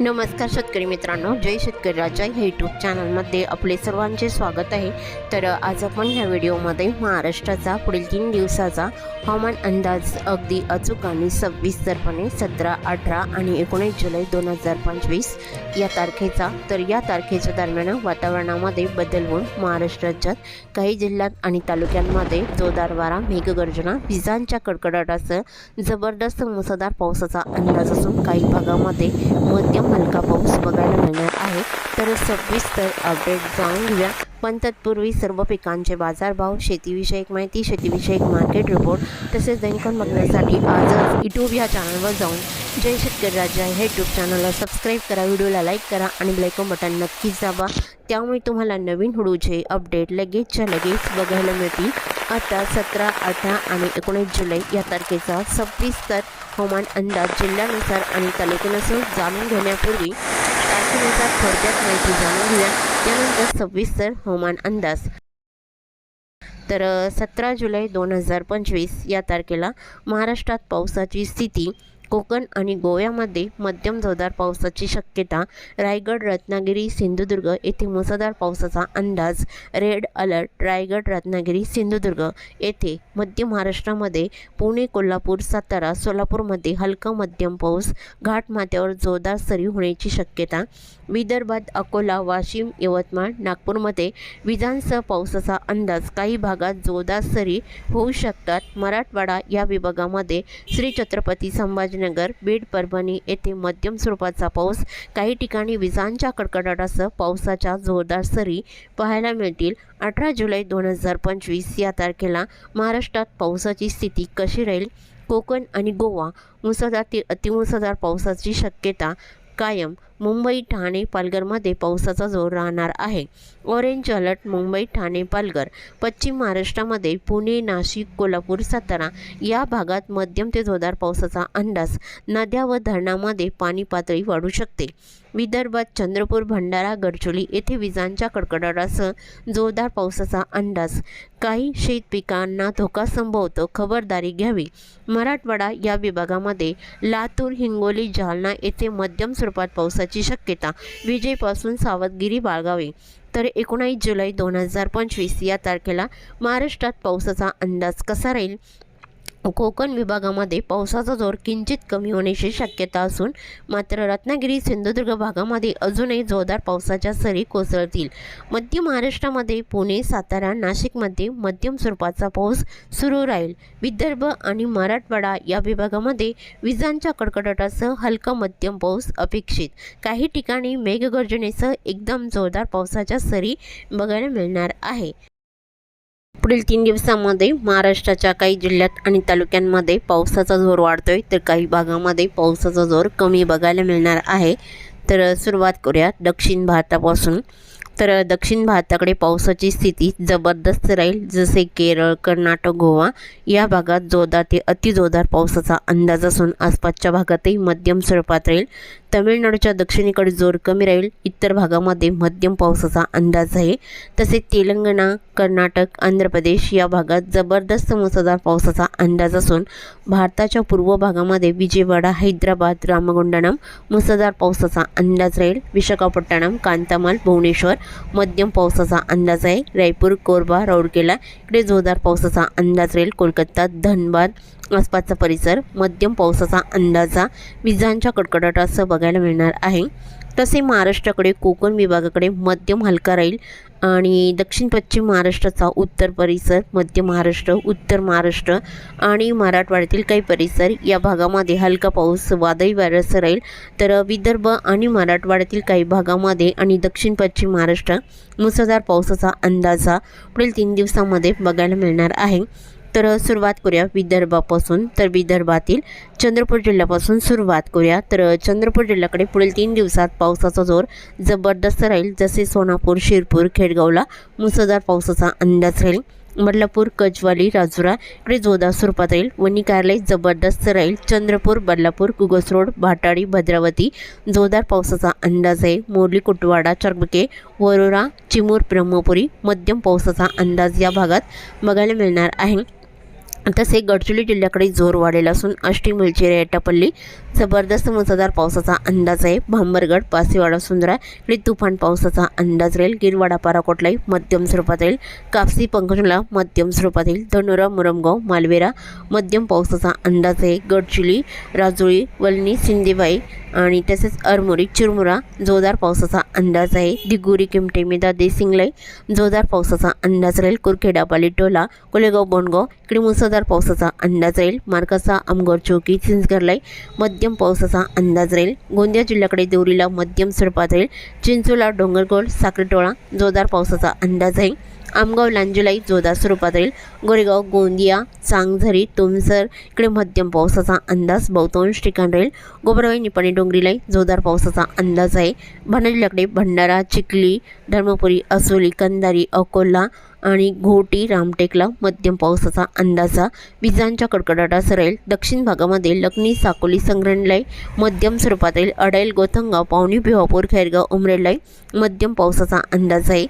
नमस्कार शेतकरी मित्रांनो जय शेतकरी राजा ह्या यूट्यूब चॅनलमध्ये आपले सर्वांचे स्वागत आहे. तर आज आपण ह्या व्हिडिओमध्ये महाराष्ट्राचा पुढील तीन दिवसाचा हवामान अंदाज अगदी अचूक आणि सविस्तरपणे सतरा अठरा आणि एकोणीस जुलै दोन हजार पंचवीस या तारखेचा तर या तारखेच्या दरम्यान वातावरणामध्ये बदल होऊन महाराष्ट्र राज्यात काही जिल्ह्यात आणि तालुक्यांमध्ये जोरदार वारा मेघगर्जना विजांच्या कडकडाटासह जबरदस्त मुसळधार पावसाचा अंदाज असून काही भागामध्ये मध्यम हलका पाऊस बघायला मिळणार आहे. तर सविस्तर अपडेट जाणून घेऊया. पण तत्पूर्वी सर्व पिकांचे बाजारभाव शेतीविषयक माहिती शेतीविषयक मार्केट रिपोर्ट तसेच दैनिकन बघण्यासाठी आजच यूट्यूब या चॅनलवर जाऊन जय शेतकरी राज्य हे यूट्यूब चॅनलला सबस्क्राईब करा व्हिडिओला लाईक करा आणि बेलायकॉन बटन नक्कीच दाबा. त्यामुळे तुम्हाला नवीन हुडूचे अपडेट लगेचच्या लगेच बघायला मिळतील. आता सतरा अठरा आणि एकोणीस जुलै या तारखेचा सविस्तर हवामान अंदाज जिल्ह्यानुसार आणि तालुक्यानुसार जाणून घेण्यापूर्वी तारखेनुसार थोडक्यात माहिती जाणून घेऊया. त्यानंतर सविस्तर हवामान अंदाज. तर सतरा जुलै दोन हजार पंचवीस या तारखेला महाराष्ट्रात पावसाची स्थिती कोकण आणि गोव्यामध्ये मध्यम जोरदार पावसाची शक्यता. रायगड रत्नागिरी सिंधुदुर्ग येथे मुसळधार पावसाचा अंदाज. रेड अलर्ट रायगड रत्नागिरी सिंधुदुर्ग येथे मध्य महाराष्ट्रामध्ये पुणे कोल्हापूर सातारा सोलापूरमध्ये हलका मध्यम पाऊस. घाटमाथ्यावर जोरदार सरी होण्याची शक्यता. विदर्भात अकोला वाशिम यवतमाळ नागपूरमध्ये विजांसह पावसाचा अंदाज. काही भागात जोरदार सरी होऊ शकतात. मराठवाडा या विभागामध्ये श्री छत्रपती संभाजी गांधीनगर बीड परभणी येथे मध्यम स्वरूपाचा पाऊस काही ठिकाणी विजांच्या कडकडाटासह पावसाच्या जोरदार सरी पाहायला मिळतील. अठरा जुलै दोन हजार पंचवीस या तारखेला महाराष्ट्रात पावसाची स्थिती कशी राहील? कोकण आणि गोवा मुसळधार ते अतिमुसळधार पावसाची शक्यता कायम मुंबई ठाणे पालघरमध्ये पावसाचा जोर राहणार आहे. ऑरेंज अलर्ट मुंबई ठाणे पालघर पश्चिम महाराष्ट्रामध्ये पुणे नाशिक कोल्हापूर सातारा या भागात मध्यम ते जोरदार पावसाचा अंदाज. नद्या व धरणामध्ये पाणी पातळी वाढू शकते. विदर्भात चंद्रपूर भंडारा गडचोली येथे विजांच्या कडकडाटासह जोरदार पावसाचा अंदाज. काही शेत पिकांना धोका संभवतो खबरदारी घ्यावी. मराठवाडा या विभागामध्ये लातूर हिंगोली जालना येथे मध्यम स्वरूपात पावसाची शक्यता. विजेपासून सावधगिरी बाळगावी. तर एकोणावीस जुलै दोन हजार पंचवीस या तारखेला महाराष्ट्रात पावसाचा अंदाज कसा राहील? कोकण विभागामध्ये पावसाचा जोर किंचित कमी होण्याची शक्यता असून मात्र रत्नागिरी सिंधुदुर्ग भागामध्ये अजूनही जोरदार पावसाच्या सरी कोसळतील. मध्य महाराष्ट्रामध्ये पुणे सातारा नाशिकमध्ये मध्यम स्वरूपाचा पाऊस सुरू राहील. विदर्भ आणि मराठवाडा या विभागामध्ये विजांच्या कडकडाटासह हलका मध्यम पाऊस अपेक्षित. काही ठिकाणी मेघगर्जनेसह एकदम जोरदार पावसाच्या सरी बघायला मिळणार आहे. पुढील तीन दिवसांमध्ये महाराष्ट्राच्या काही जिल्ह्यात आणि तालुक्यांमध्ये पावसाचा जोर वाढतोय. तर काही भागामध्ये पावसाचा जोर कमी बघायला मिळणार आहे. तर सुरुवात करूया दक्षिण भारतापासून. तर दक्षिण भारताकडे पावसाची स्थिती जबरदस्त राहील. जसे केरळ कर्नाटक गोवा या भागात जोरदार ते अतिजोरदार पावसाचा अंदाज असून आसपासच्या भागातही मध्यम स्वरूपात राहील. तमिळनाडूच्या दक्षिणेकडे जोर कमी राहील. इतर भागामध्ये मध्यम पावसाचा अंदाज आहे. तसेच तेलंगणा कर्नाटक आंध्र प्रदेश या भागात जबरदस्त मुसळधार पावसाचा अंदाज असून भारताच्या पूर्व भागामध्ये विजयवाडा हैदराबाद रामगुंडणम मुसळधार पावसाचा अंदाज राहील. विशाखापट्टणम कांतामाल भुवनेश्वर मध्यम पावसाचा अंदाज आहे. रायपूर कोरबा राऊरकेला इकडे जोरदार पावसाचा अंदाज राहील. कोलकाता धनबाद आसपासचा परिसर मध्यम पावसाचा अंदाजा विजांच्या कडकडाटासह बघायला मिळणार आहे. तसे महाराष्ट्राकडे कोकण विभागाकडे मध्यम हलका राहील आणि दक्षिण पश्चिम महाराष्ट्राचा उत्तर परिसर मध्य महाराष्ट्र उत्तर महाराष्ट्र आणि मराठवाड्यातील काही परिसर या भागामध्ये हलका पाऊस वादळी वाऱ्यास राहील. तर विदर्भ आणि मराठवाड्यातील काही भागामध्ये आणि दक्षिण पश्चिम महाराष्ट्र मुसळधार पावसाचा अंदाजा पुढील तीन दिवसामध्ये बघायला मिळणार आहे. तर सुरुवात करूया विदर्भापासून. तर विदर्भातील चंद्रपूर जिल्ह्यापासून सुरुवात करूया. तर चंद्रपूर जिल्ह्याकडे पुढील तीन दिवसात पावसाचा जोर जबरदस्त राहील. जसे सोनापूर शिरपूर खेडगावला मुसळधार पावसाचा अंदाज राहील. बदलापूर कजवाली राजुरा इकडे जोरदार स्वरूपात राहील. वनी कार्यालय जबरदस्त राहील. चंद्रपूर बदलापूर कुगस रोड भाटाडी भद्रावती जोरदार पावसाचा अंदाज आहे. मोरली कुटवाडा चरबके वरोरा चिमूर ब्रह्मपुरी मध्यम पावसाचा अंदाज या भागात बघायला मिळणार आहे. तसे गडचिरोली जिल्ह्याकडे जोर वाढलेला असून अष्टी मिलचेरे एटापल्ली जबरदस्त मुसळधार पावसाचा अंदाज आहे. भांबरगड पासेवाडा सुंदरा इकडे तुफान पावसाचा अंदाज राहील. गिरवाडा पाराकोटलाई मध्यम स्वरूपात राहील. कापसी पंकजला मध्यम स्वरूपात येईल धनुरा मुरमगाव मालवेरा मध्यम पावसाचा अंदाज आहे. गडचिरोली राजुळी वलनी सिंदेबाई आणि तसेच अरमोरी चिरमुरा जोरदार पावसाचा अंदाज आहे. दिगुरी किमटे मेदा देसिंगलाई जोरदार पावसाचा अंदाज राहील. कुरखेडा पालिटोला कोलेगाव बोंडगाव इकडे मुसळधार पावसाचा अंदाज राहील. मार्कासा आमगोर चौकी चिंचगरलाई मध्यम पावसाचा अंदाज राहील. गोंदिया जिल्ह्याकडे देवरीला मध्यम स्वरूपात राहील. चिंचोला डोंगरगोल साखरटोळा जोरदार पावसाचा अंदाज आहे आमगाव लांजुलाई जोरदार स्वरूपात राहील. गोरेगाव गोंदिया चांगझरी तुमसर इकडे मध्यम पावसाचा अंदाज बहुतांश ठिकाण राहील. गोबरवाई निपाणी डोंगरीलाई जोरदार पावसाचा अंदाज आहे. भंडारा जिल्ह्याकडे भंडारा चिखली धर्मपुरी असोली कंदारी अकोला आणि घोटी रामटेकला मध्यम पावसाचा अंदाजा विजांच्या कडकडाटा राहील दक्षिण भागामध्ये लखनी साकोली संग्रहालय मध्यम स्वरूपात राहील अडाईल गोथंगाव पावणी भिवापूर खैरगाव उमरेलाय मध्यम पावसाचा अंदाज आहे.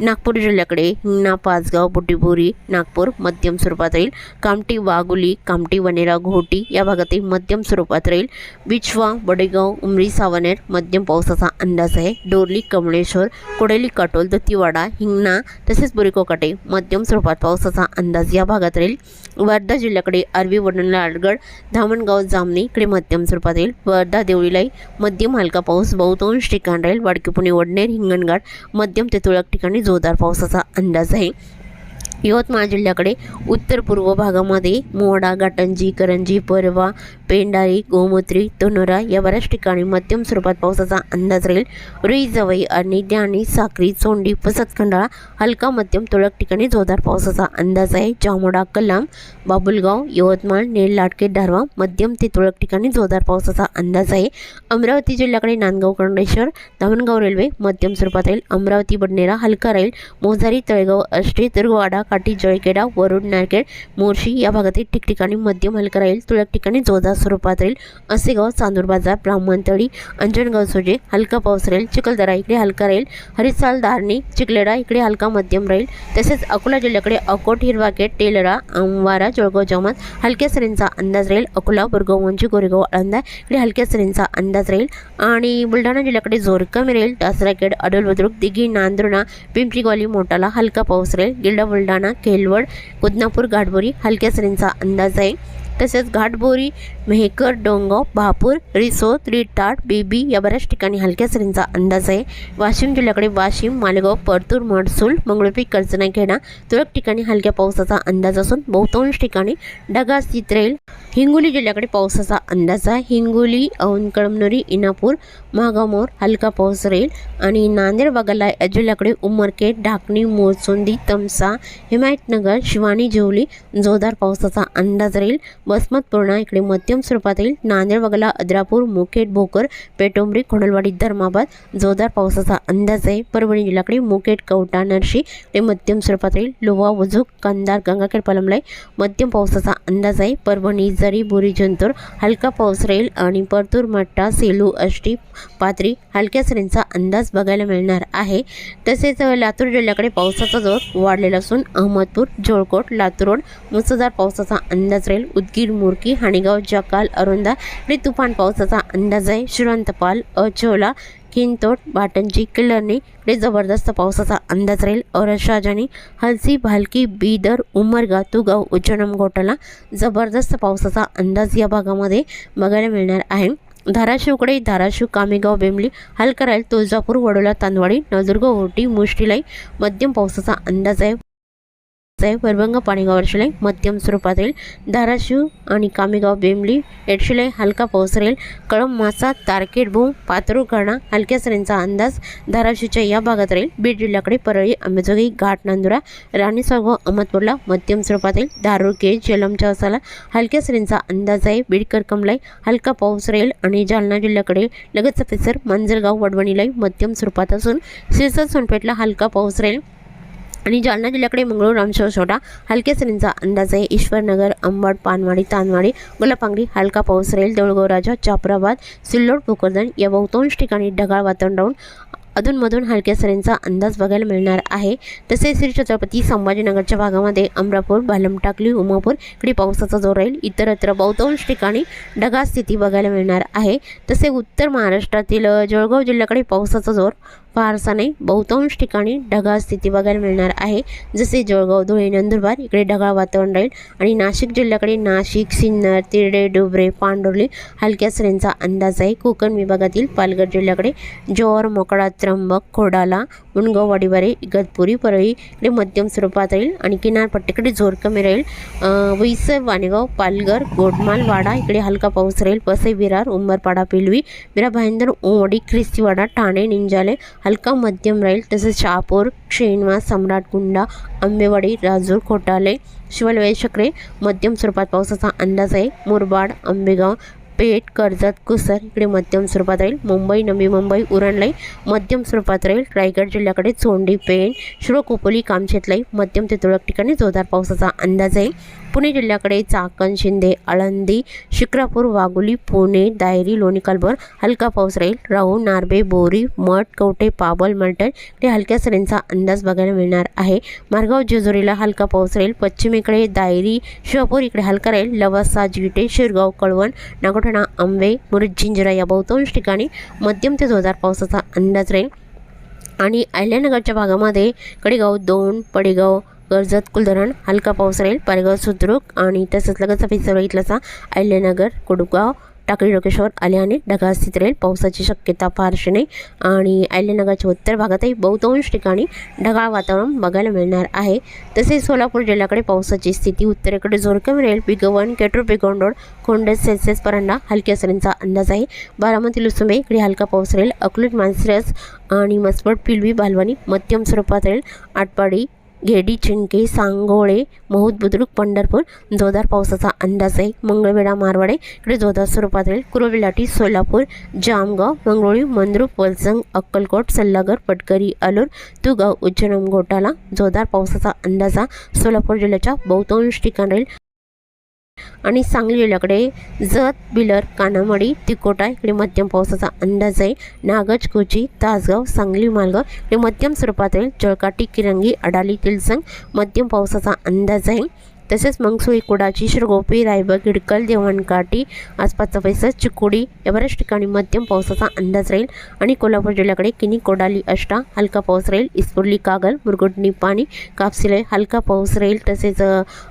नागपूर जिल्ह्याकडे हिंगणा पाचगाव बुटीबोरी नागपूर मध्यम स्वरूपात राहील. कामटी वाघोली कामटी वनेरा घोटी या भागातही मध्यम स्वरूपात राहील. बिछवा बडेगाव उमरी सावनेर मध्यम पावसाचा अंदाज आहे. डोरली कमळेश्वर कोडेली काटोल दत्तीवाडा हिंगणा तसेच बुरिकोकाटे मध्यम स्वरूपात पावसाचा अंदाज या भागात राहील. वर्धा जिल्ह्याकडे अरवी वडणला आडगड धामणगाव जामणी इकडे मध्यम स्वरूपात राहील. वर्धा देवळीलाई मध्यम हलका पाऊस बहुतांश ठिकाण राहील. वाडकी पुणे वडनेर हिंगणघाट मध्यम ते तुळक ठिकाणी जोरदार पावसाचा अंदाज आहे. यवतमाळ जिल्ह्याकडे उत्तर पूर्व भागामध्ये मोडा गाटंजी करंजी परवा पेंडारी गोमत्री तोनोरा या बऱ्याच ठिकाणी मध्यम स्वरूपात पावसाचा अंदाज राहील. रुई जवई आणि ज्ञानी साक्री चोंडी पसतखंडाळा हलका मध्यम तुरळक ठिकाणी जोरदार पावसाचा अंदाज आहे. जामोडा कलाम बाबुलगाव यवतमाळ नेल लाटके धारवा मध्यम ते तुरळक ठिकाणी जोरदार पावसाचा अंदाज आहे. अमरावती जिल्ह्याकडे नांदगाव कंडेश्वर धामणगाव रेल्वे मध्यम स्वरूपात राहील. अमरावती बडनेरा हलका राहील. मोजारी तळेगाव अष्टे दुर्गवाडा काठी जळखेडा वरुड नारखेड मोर्शी या भागातील ठिकठिकाणी मध्यम हलका राहील तुरळक ठिकाणी जोरदार स्वरूपात राहील. असेगाव चांदूर बाजार ब्राह्मणतळी अंजनगाव सोजे हलका पाऊस राहील चिखलदरा इकडे हलका राहील हरिसाल धारणी चिखलेडा इकडे हलका मध्यम राहील. तसेच अकोला जिल्ह्याकडे अकोट हिरवाकेट टेलरा अंवारा जळगाव जमात हलक्या सरींचा अंदाज राहील. अकोला बोरगाव वंची गोरेगाव आळंदा इकडे हलक्या सरींचा अंदाज राहील. आणि बुलढाणा जिल्ह्याकडे जोर कमी राहील. दासराखेड अडोल बुद्रुक दिघी नांदुर्णा पिंपरीगवाली मोटाला हलका पाऊस राहील. गिल्डा बुलढाणा केलवड कोदनापूर गाडबोरी हलक्या सरींचा अंदाज आहे. तसेच घाटबोरी मेहकर डोंगाव बहापूर रिसोद रिटाट बेबी या बऱ्याच ठिकाणी हलक्या सरींचा अंदाज आहे. वाशिम जिल्ह्याकडे वाशिम मालेगाव परतूर महसूल मंगळपी कर्जनाखेडा तुरळक ठिकाणी हलक्या पावसाचा अंदाज असून बहुतांश ठिकाणी ढगाळ स्थित राहील हिंगोली जिल्ह्याकडे पावसाचा अंदाज आहे. हिंगोली औन कळमनुरी इनापूर महागामोर हलका पाऊस राहील आणि नांदेड वगळा या जिल्ह्याकडे उमरखेड ढाकणी मोरचोंदी तमसा हिमायतनगर शिवानी जेवली जोरदार पावसाचा अंदाज राहील वसमत पूर्णा इकडे मध्यम स्वरूपात येईल नांदेड वगळा अद्रापूर मुखेड भोकर पेटोंबरी खोडलवाडी धर्माबाद जोरदार पावसाचा अंदाज आहे. परभणी जिल्ह्याकडे मुखेड कवटा नरशी इकडे मध्यम स्वरूपात येईल लोहा वजूक कंदार गंगाखेड पलमलाई मध्यम पावसाचा अंदाज आहे. परभणी जरी बोरी जंतूर हलका पाऊस राहील आणि परतूर मट्टा सेलू अष्टी पात्री हलक्या सरींचा अंदाज बघायला मिळणार आहे. तसेच लातूर जिल्ह्याकडे पावसाचा जोर वाढलेला असून अहमदपूर जोळकोट लातूर रोड मुसळधार पावसाचा अंदाज राहील. उद मुरकी हाणेगाव जकाल अरुंदा आणि तुफान पावसाचा अंदाज आहे. श्रीवंतपाल अचोला किनतोड बाटंजी किल्लर्णी इकडे जबरदस्त पावसाचा अंदाज राहील. औरशाजानी हलसी भालकी बीदर उमरगा तुगाव उच्चनम घोटाला जबरदस्त पावसाचा अंदाज या भागामध्ये बघायला मिळणार आहे. धाराशिवकडे धाराशिव कामेगाव बेंबली हलका राहील तुळजापूर वडोला तांदवाडी नळदुर्ग ओटी मुष्टीलाई मध्यम पावसाचा अंदाज आहे. आहे परभंग पाणीगाव शिलाई मध्यम स्वरूपात येईल धाराशिव आणि कामेगाव बेंबली एडशिलाई हलका पाऊस राहील कळम मासा तारकेट भूम पातरूकरणा हलक्या सरींचा अंदाज धाराशिवच्या या भागात राहील. बीड जिल्ह्याकडे परळी अंबेजोगाई घाट नांदुरा राणीसागो अहमदपूरला मध्यम स्वरूपात येईल दारुके जलमच्या वसाला हलक्या सरींचा अंदाज आहे. बीडकर कमलाई हलका पाऊस राहील आणि जालना जिल्ह्याकडे लगतचा सफेसर मांजरगाव वडवणीलाई मध्यम स्वरूपात असून सिरसा सोनपेठला हलका पाऊस राहील. आणि जालना जिल्ह्याकडे मंगळूर रामशेव छोटा हलक्या सरींचा अंदाज आहे. ईश्वरनगर अंबड पानवाडी तानवाडी गुलापांगरी हलका पाऊस राहील देऊळगाव राजा चापराबाद सिल्लोड भोकरदन या बहुतांश ठिकाणी ढगाळ वातावरण राहून अधूनमधून हलक्या सरींचा अंदाज बघायला मिळणार आहे. तसेच श्री छत्रपती संभाजीनगरच्या भागामध्ये अमरापूर भालमटाकली उमापूर इकडे पावसाचा जोर राहील. इतरत्र बहुतांश ठिकाणी ढगाळ स्थिती बघायला मिळणार आहे. तसे उत्तर महाराष्ट्रातील जळगाव जिल्ह्याकडे पावसाचा जोर फारसा नाही. बहुतांश ठिकाणी ढगाळ स्थिती बघायला मिळणार आहे. जसे जळगाव धुळे नंदुरबार इकडे ढगाळ वातावरण राहील. आणि नाशिक जिल्ह्याकडे नाशिक सिन्नर तिरडे डुबरे पांडुर्ली हलक्या सरींचा अंदाज आहे. कोकण विभागातील पालघर जिल्ह्याकडे जोर मोकळा त्र्यंबक खोडाला मुणगाव वाडीवारे इगतपुरी परळी इकडे मध्यम स्वरूपात राहील. आणि किनारपट्टीकडे जोर कमी राहील. अं, वैसर वाणेगाव पालघर गोडमाल वाडा इकडे हलका पाऊस राहील. पसई विरार उंबरपाडा पिलवी विरा भाईंदर ओवडी ख्रिस्तीवाडा ठाणे निंजाले हलका मध्यम राहील. तसेच शहापूर श्रीनिवास सम्राटकुंडा आंबेवाडी राजूर खोटाले शिवलवेशकडे मध्यम स्वरूपात पावसाचा अंदाज आहे. मुरबाड आंबेगाव पेठ कर्जत कुसर इकडे मध्यम स्वरूपात राहील. मुंबई नवी मुंबई उरणलाई. मध्यम स्वरूपात राहील. रायगड जिल्ह्याकडे चोंडी पेण शिरोकोपोली कामशेतलाई. मध्यम ते तुरळक ठिकाणी जोरदार पावसाचा अंदाज आहे. पुणे जिल्ह्याकडे चाकण शिंदे आळंदी शिक्रापूर वाघोली पुणे दायरी लोणी कालभर हलका पाऊस राहील. राहू नार्बे बोरी मठ कवठे पाबल मलटण इकडे हलक्या सरींचा अंदाज बघायला मिळणार आहे. मारगाव जेजुरीला हलका पाऊस राहील. पश्चिमेकडे दायरी शिवापूर इकडे हलका राहील. लवासा जिटे शिरगाव कळवण नागोठणा आंबे मुरुजिंजिरा या बहुतांश ठिकाणी मध्यम ते जोरदार पावसाचा अंदाज राहील. आणि अहिल्यानगरच्या भागामध्ये कडेगाव दोन पडेगाव कर्जत कुलधरण हलका पाऊस राहील. पारेगाव सुद्रुक आणि तसंच लगतचा पिक्चर बघितलाचा अहिल्यानगर कुडगाव टाकळी लोकेश्वर आल्याने ढगाळ स्थित राहील पावसाची शक्यता फारशी नाही. आणि अहिल्यानगरच्या उत्तर भागातही बहुतांश ठिकाणी ढगाळ वातावरण बघायला मिळणार आहे. तसेच सोलापूर जिल्ह्याकडे पावसाची स्थिती उत्तरेकडे जोर कमी राहील. पिगवन केटूर पिगवण रोड खोंडस सेल्सिअस परांडा हलक्या सरींचा अंदाज आहे. बारामती लुसुंबे इकडे हलका पाऊस राहील. अकलूज मानसिरस आणि मसपट पिलवी बालवानी मध्यम स्वरूपात राहील. आटपाडी घेडी चिंके सांगोळे महूद बुद्रुक पंढरपूर जोरदार पावसाचा अंदाज आहे. मंगळवेढा मारवाडे इकडे जोरदार स्वरूपात राहील. कुरविलाटी सोलापूर जामगाव मंगळोळी मंद्रुप वलसंग अक्कलकोट सल्लागर पटकरी अलूर तुगाव उज्जैन घोटाला जोरदार पावसाचा अंदाज सोलापूर जिल्ह्याच्या बहुतांश ठिकाण राहील. आणि सांगली जत बिलर कानामडी तिकोटा इकडे मध्यम पावसाचा अंदाज आहे. नागज कोची तासगाव सांगली मार्ग इकडे मध्यम स्वरूपात राहील जळकाटी किरंगी अडाली तिलसंग मध्यम पावसाचा अंदाज आहे. तसेच मंगसुई कुडाची शिरगोपी रायबग हिडकल देवणकाठी आसपासचा परिसर चिकोडी या बऱ्याच ठिकाणी मध्यम पावसाचा अंदाज राहील आणि कोल्हापूर जिल्ह्याकडे किनी कोडाली अष्टा हलका पाऊस राहील इस्पुर्ली कागल मुरगुडणी पाणी कापसिले हलका पाऊस राहील तसेच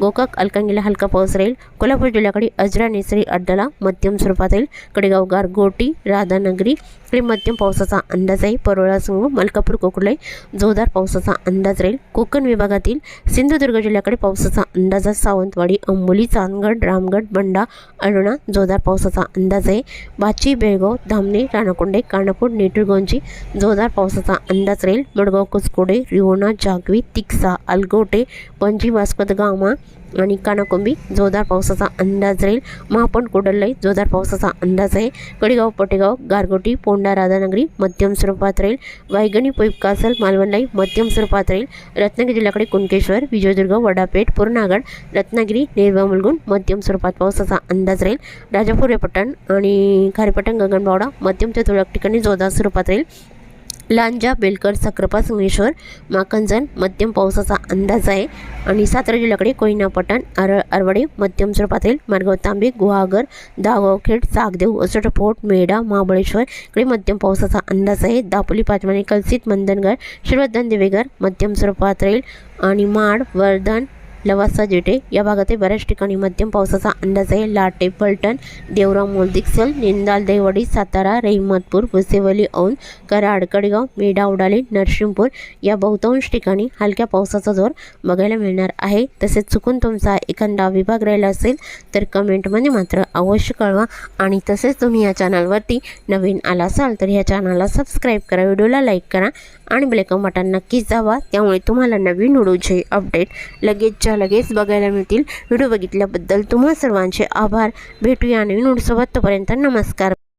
गोकाक अलकांगीला हलका पाऊस राहील. कोल्हापूर जिल्ह्याकडे अजरा नेसरी अड्डाला मध्यम स्वरूपात राहील. कडेगाव गारगोटी राधानगरी इकडे मध्यम पावसाचा अंदाज आहे. परोळा मलकापूर कोकुलाई जोरदार पावसाचा अंदाज राहील. कोकण विभागातील सिंधुदुर्ग जिल्ह्याकडे पावसाचा अंदाज अंदाजात सावंतवाडी अंबोली चांदगड रामगड बंडा अरुणा जोरदार पावसाचा अंदाज आहे. बाची बेळगाव धामणे राणाकुंडे कानापूर नेटुरगोंजी जोरदार पावसाचा अंदाज राहील. मडगाव कुसकोडे रिवोणा जागवी तिक्सा अलगोटे पणजी वास्कोद गामा आणि कानाकोंबी जोरदार पावसाचा अंदाज राहील. महापण कोडल्लाई जोरदार पावसाचा अंदाज आहे. कडेगाव पटेगाव गारगोटी पोंडा राधानगरी मध्यम स्वरूपात राहील. वायगणी पैपकासल मालवणलाई मध्यम स्वरूपात राहील. रत्नागिरी जिल्ह्याकडे कुणकेश्वर विजयदुर्ग वडापेठ पूर्णागड रत्नागिरी नेरवा मुलगुण मध्यम स्वरूपात पावसाचा अंदाज राहील. राजापूर रेपटण आणि खारेपटण गगनबावडा मध्यम ते तुरळक ठिकाणी जोरदार स्वरूपात राहील. लांजा बेलकर सक्रपा संगमेश्वर माकंजन मध्यम पावसाचा अंदाज आहे. आणि सातारा जिल्ह्याकडे कोयना पटण अरवडे मध्यम स्वरूपात राहील. मार्गाव तांबे गुहागर दागावखेड सागदेव असट फोर्ट मेढा महाबळेश्वर इकडे मध्यम पावसाचा अंदाज आहे. दापोली पाचमाने कलसित मंदनगड श्रीवर्धन देवेगर मध्यम स्वरूपात राहील. आणि माड वर्धन लवासा जेटे या भागातील बऱ्याच ठिकाणी मध्यम पावसाचा अंदाज आहे. लाटे पलटण देवराव मोलदिक्सल निंदाल देवडी सातारा रहिमतपूर भुसेवली औंध कराड कडगाव मेढा उडाली नरसिंहपूर या बहुतांश ठिकाणी हलक्या पावसाचा जोर बघायला मिळणार आहे. तसेच चुकून तुमचा एखादा विभाग राहिला असेल तर कमेंटमध्ये मात्र अवश्य कळवा. आणि तसेच तुम्ही या चॅनलवरती नवीन आला असाल तर ह्या चॅनलला सबस्क्राईब करा. व्हिडिओला लाईक करा. आणि बेलेकम बटन नक्कीच जावा. त्यामुळे तुम्हाला नवीन व्हिडिओचे अपडेट लगेचच्या लगेच बघायला मिळतील. व्हिडिओ बघितल्याबद्दल तुम्हा सर्वांचे आभार. भेटूया नवीन व्हिडिओसोबत. तोपर्यंत नमस्कार.